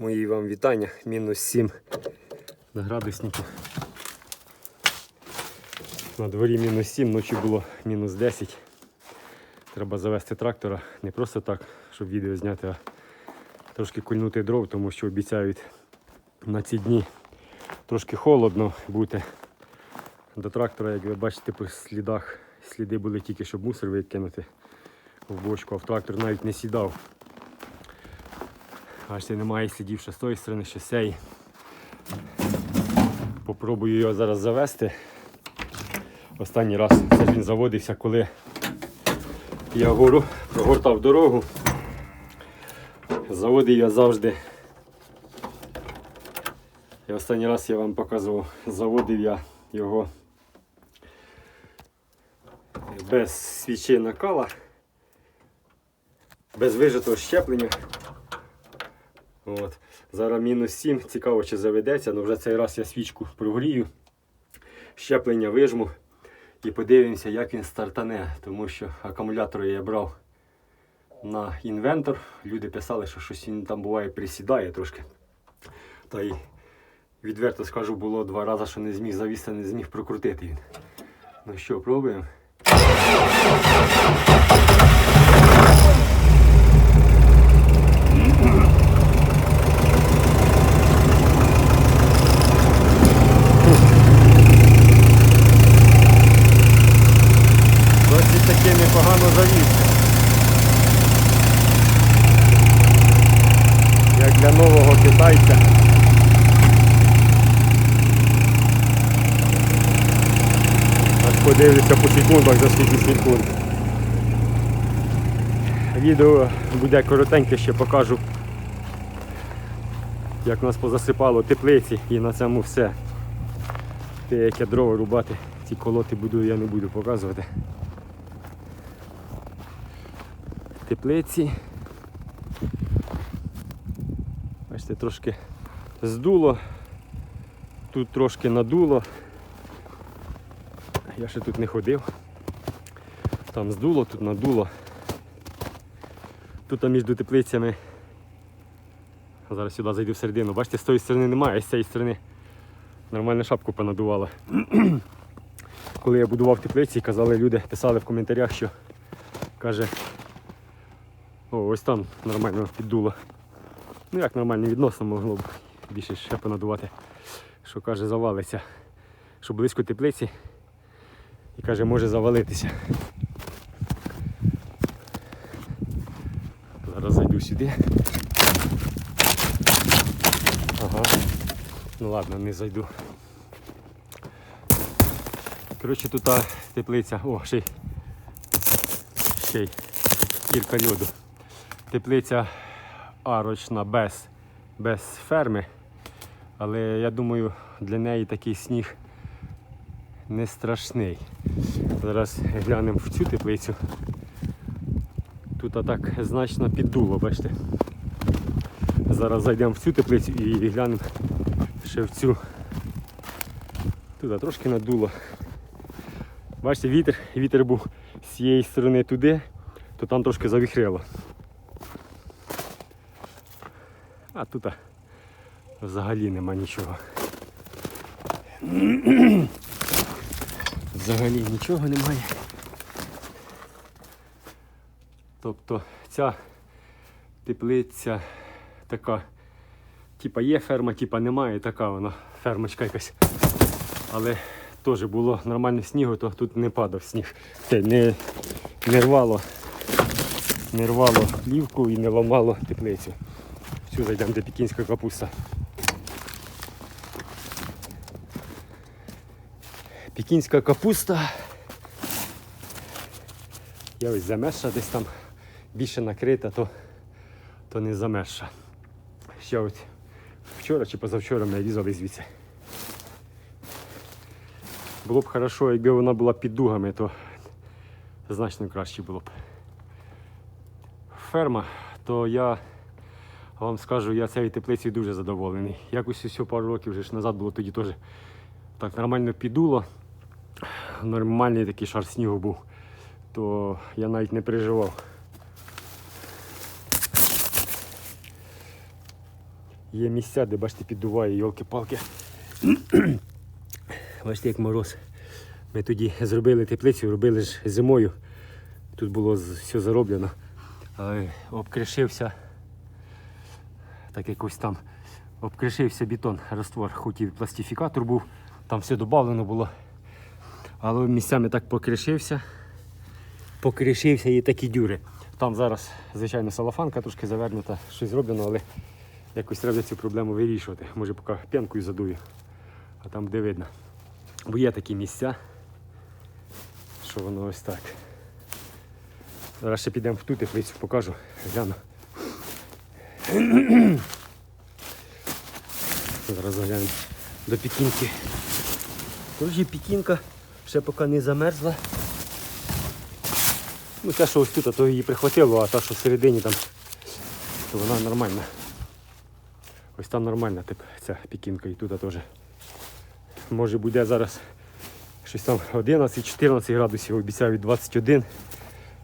Мої вам вітання. Мінус 7 на градуснику. На дворі мінус 7, ночі було мінус 10. Треба завести трактора не просто так, щоб відео зняти, а трошки кульнути дров, тому що обіцяють на ці дні трошки холодно бути. До трактора, як ви бачите, по слідах сліди були тільки, щоб мусор викинути в бочку, а в трактор навіть не сідав. Бачите, немає слідів що з тої сторони, що цієї. Попробую його зараз завести. Останній раз це ж він заводився, коли я гору, прогортав дорогу. Заводив я завжди. І останній раз я вам показував, заводив я його без свічей накала, без вижитого щеплення. От. Зараз мінус 7. Цікаво, чи заведеться, але вже цей раз я свічку прогрію, щеплення вижму і подивимося, як він стартане, тому що акумулятори я брав на інвентор. Люди писали, що щось він там буває присідає трошки. Та й відверто скажу, було два рази, що не зміг завісти, не зміг прокрутити він. Ну що, пробуємо. Непогано завівся. Як для нового китайця. Аж подивлюся по секундах за скільки секунд. Відео буде коротеньке, ще покажу, як нас позасипало теплиці і на цьому все. Те, як я дрова рубати, ці колоти буду, я не буду показувати. Теплиці. Бачите, трошки здуло, тут трошки надуло. Я ще тут не ходив. Там здуло, тут надуло. Тут між теплицями. Зараз сюди зайду всередину. Бачите, з тої сторони немає, а з цієї сторони нормально шапку понадувала. Коли я будував теплиці, казали люди, писали в коментарях, що каже, о, ось там нормально піддуло. Ну як нормально відносно могло б більше ще понадувати. Що каже, завалиться. Що близько теплиці і каже, може завалитися. Зараз зайду сюди. Ага. Ну ладно, не зайду. Коротше, тут та теплиця. О, ще й ще й кілька льоду. Теплиця арочна без, без ферми. Але я думаю, для неї такий сніг не страшний. Зараз глянемо в цю теплицю. Тут так значно піддуло, бачите. Зараз зайдемо в цю теплицю і глянемо ще в цю. Тут трошки надуло. Бачите, вітер, вітер був з цієї сторони туди, то там трошки завіхрило. А тут взагалі нема нічого. Взагалі нічого немає. Тобто ця теплиця така, типа є ферма, типа немає, така вона фермочка якась. Але теж було нормально снігу, то тут не падав сніг. Те, не, не рвало, не рвало плівку і не ламало теплицю. Всю зайдемо, де пекінська капуста. Пекінська капуста. Я ось замерша десь там більше накрита, то, то не замерша. Ще от вчора чи позавчора ми різали звідси. Було б хорошо, якби вона була під дугами, то значно краще було б. Ферма, то я вам скажу, я цією теплицею дуже задоволений. Якось ось пару років вже ж назад було тоді теж так нормально підуло. Нормальний такий шар снігу був, то я навіть не переживав. Є місця, де бачите, піддуває, йолки-палки. бачите, як мороз. Ми тоді зробили теплицю, робили ж зимою. Тут було все зароблено. Але обкришився, так якось там обкришився бетон, раствор, і пластифікатор був, там все додавлено було. Але місцями так покришився, покришився і такі дюри. Там зараз, звичайно, салафанка трошки завернута, щось зроблено, але якось треба цю проблему вирішувати. Може поки п'янкою задую, а там буде видно. Бо є такі місця, що воно ось так. Зараз ще підемо в ту теплицю, покажу, гляну. Зараз заглянемо до пікінки. Тож пікінка ще поки не замерзла. Ну, те, що ось тут, то її прихватило, а та, що всередині там, то вона нормальна. Ось там нормальна тип, ця пікінка і тут теж. Може буде зараз щось там 11-14 градусів, обіцяють 21.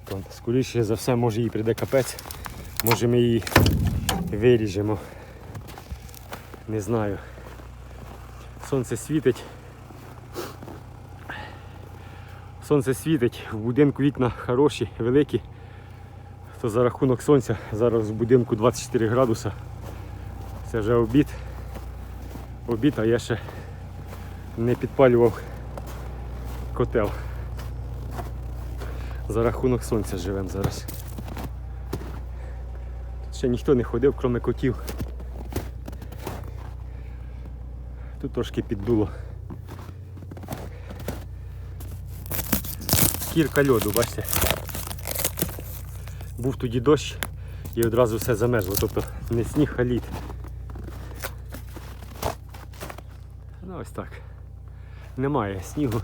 То, скоріше за все, може їй прийде капець. Може ми її виріжемо. Не знаю. Сонце світить. Сонце світить, в будинку вікна хороші, великі. То за рахунок сонця зараз в будинку 24 градуса. Це вже обід. Обід, а я ще не підпалював котел. За рахунок сонця живемо зараз. Ще ніхто не ходив, крім котів. Тут трошки піддуло. Кірка льоду, бачите. Був тоді дощ і одразу все замерзло. Тобто не сніг, а лід. Ну ось так. Немає снігу.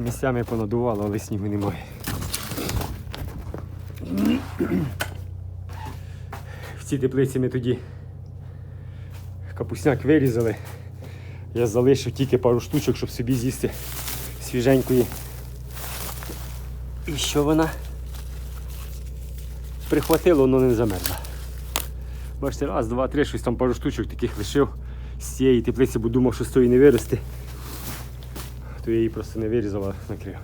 Місцями понадувало, але снігу немає. В цій теплиці ми тоді капусняк вирізали. Я залишив тільки пару штучок, щоб собі з'їсти свіженької. І що вона прихватило, воно не замерзло. Бачите, раз, два, три, щось там пару штучок таких лишив з цієї теплиці, бо думав, що з тої не виросте. То я її просто не вирізав, а накрив.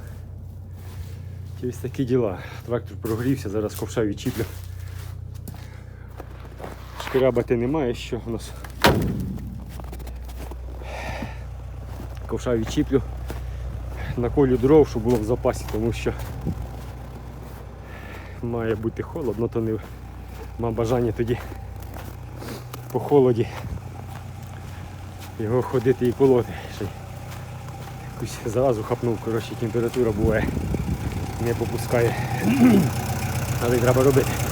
Ось такі діла. Трактор прогрівся, зараз ковша відчіплю. Шкарябати немає, що у нас. Ковша відчіплю. Наколю дров, щоб було в запасі, тому що має бути холодно, то не мав бажання тоді по холоді його ходити і колоти. Якусь заразу хапнув, коротше, температура буває, не попускає. Але треба робити.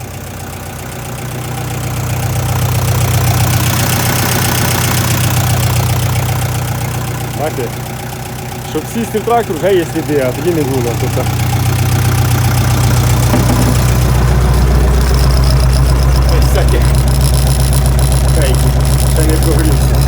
Бачите? Щоб сісти в трактор, вже є сліди, а тоді не було. Тобто... Ось всяких. Ще не прогрівся.